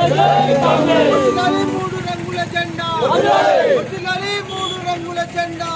మూడు రంగుల జెండా మూడు రంగుల జెండా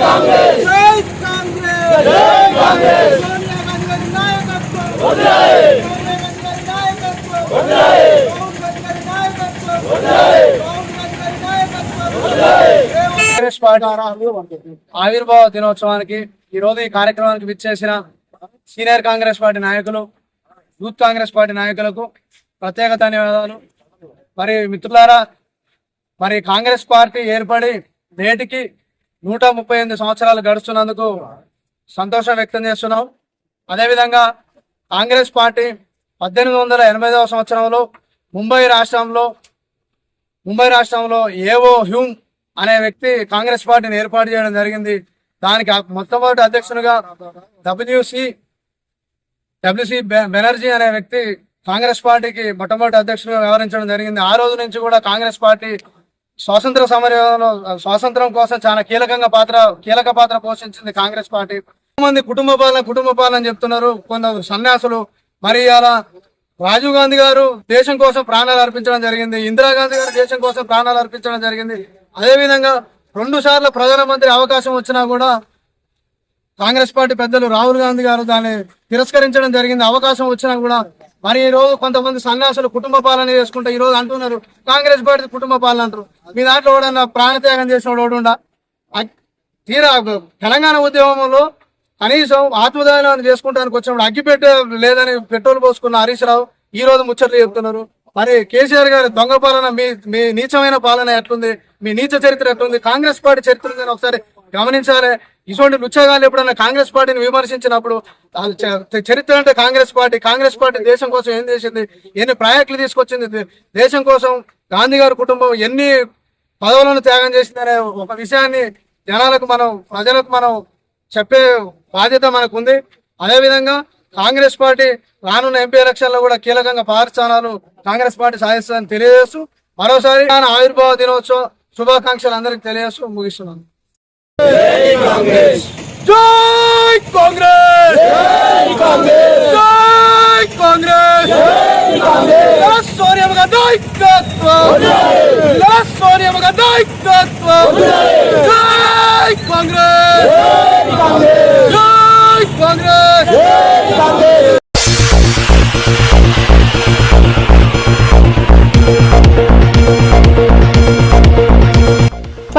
కాంగ్రెస్ కాంగ్రెస్ సోనియా గాంధీ గారి నాయకత్వం సోనియా గాంధీ గారి నాయకత్వం రాహుల్ గాంధీ గారి నాయకత్వం రాహుల్ గాంధీ గారి నాయకత్వం కాంగ్రెస్ పార్టీ ఆవిర్భావ దినోత్సవానికి ఈ రోజు ఈ కార్యక్రమానికి విచ్చేసిన సీనియర్ కాంగ్రెస్ పార్టీ నాయకులు యూత్ కాంగ్రెస్ పార్టీ నాయకులకు ప్రత్యేక ధన్యవాదాలు. మరి మిత్రులారా మరి కాంగ్రెస్ పార్టీ ఏర్పడి నేటికి నూట ముప్పై ఎనిమిది సంవత్సరాలు గడుస్తున్నందుకు సంతోషం వ్యక్తం చేస్తున్నాం. అదేవిధంగా కాంగ్రెస్ పార్టీ పద్దెనిమిది వందల ఎనభైదవ సంవత్సరంలో ముంబై రాష్ట్రంలో ముంబై రాష్ట్రంలో ఏవో హ్యూమ్ అనే వ్యక్తి కాంగ్రెస్ పార్టీని ఏర్పాటు చేయడం జరిగింది. దానికి మొట్టమొదటి అధ్యక్షునిగా డబ్ల్యూసి డబ్ల్యూసి బెనర్జీ అనే వ్యక్తి కాంగ్రెస్ పార్టీకి మొట్టమొదటి అధ్యక్షుడిగా వ్యవహరించడం జరిగింది. ఆ రోజు నుంచి కూడా కాంగ్రెస్ పార్టీ స్వాతంత్ర సమరంలో స్వాతంత్రం కోసం చాలా కీలకంగా పాత్ర కీలక పాత్ర పోషించింది కాంగ్రెస్ పార్టీ. మంది కుటుంబ పాలన కుటుంబ పాలన చెప్తున్నారు. కొందరు సన్యాసులు మరి అలా రాజీవ్ గాంధీ గారు దేశం కోసం ప్రాణాలు అర్పించడం జరిగింది. ఇందిరాగాంధీ గారు దేశం కోసం ప్రాణాలు అర్పించడం జరిగింది. అదే విధంగా రెండు సార్లు ప్రధానమంత్రి అవకాశం వచ్చినా కూడా కాంగ్రెస్ పార్టీ పెద్దలు రాహుల్ గాంధీ గారు దాన్ని తిరస్కరించడం జరిగింది. అవకాశం వచ్చినా కూడా మరి ఈ రోజు కొంతమంది సన్యాసులు కుటుంబ పాలన చేసుకుంటే ఈ రోజు అంటున్నారు. కాంగ్రెస్ పార్టీ కుటుంబ పాలన అంటారు. మీ దాంట్లో ఎవడన్నా ప్రాణత్యాగం చేసిన వాడు తీరా తెలంగాణ ఉద్యమంలో కనీసం ఆత్మదానం చేసుకుంటానికి వచ్చినప్పుడు అగ్గిపెట్టే లేదని పెట్రోల్ పోసుకున్న హరీష్ రావు ఈ రోజు ముచ్చట్లు చెప్తున్నారు. మరి కేసీఆర్ గారి దొంగ పాలన మీ మీ నీచమైన పాలన ఎట్లుంది? మీ నీచ చరిత్ర ఎట్లుంది? కాంగ్రెస్ పార్టీ చరిత్ర ఒకసారి గమనించాలి. ఇటువంటి నృత్యగాలు ఎప్పుడైనా కాంగ్రెస్ పార్టీని విమర్శించినప్పుడు చరిత్ర అంటే కాంగ్రెస్ పార్టీ కాంగ్రెస్ పార్టీ దేశం కోసం ఏం చేసింది? ఎన్ని ప్రాజెక్టులు తీసుకొచ్చింది? దేశం కోసం గాంధీ గారి కుటుంబం ఎన్ని పదవులను త్యాగం చేసిందనే ఒక విషయాన్ని జనాలకు మనం ప్రజలకు మనం చెప్పే బాధ్యత మనకు ఉంది అదేవిధంగా కాంగ్రెస్ పార్టీ రానున్న ఎంపీ ఎలక్షన్లో కూడా కీలకంగా పారిస్థానాలు కాంగ్రెస్ పార్టీ సాధిస్తుందని తెలియజేస్తూ మరోసారి ఆయన ఆవిర్భావ దినోత్సవం శుభాకాంక్షలు అందరికి తెలియజేస్తూ ముగిస్తున్నాను. జై కాంగ్రెస్ జై కాంగ్రెస్ జై కాంగ్రెస్ సోనియా గాంధీ నాయకత్వం సోనియా గాంధీ నాయకత్వం జై కాంగ్రెస్ జై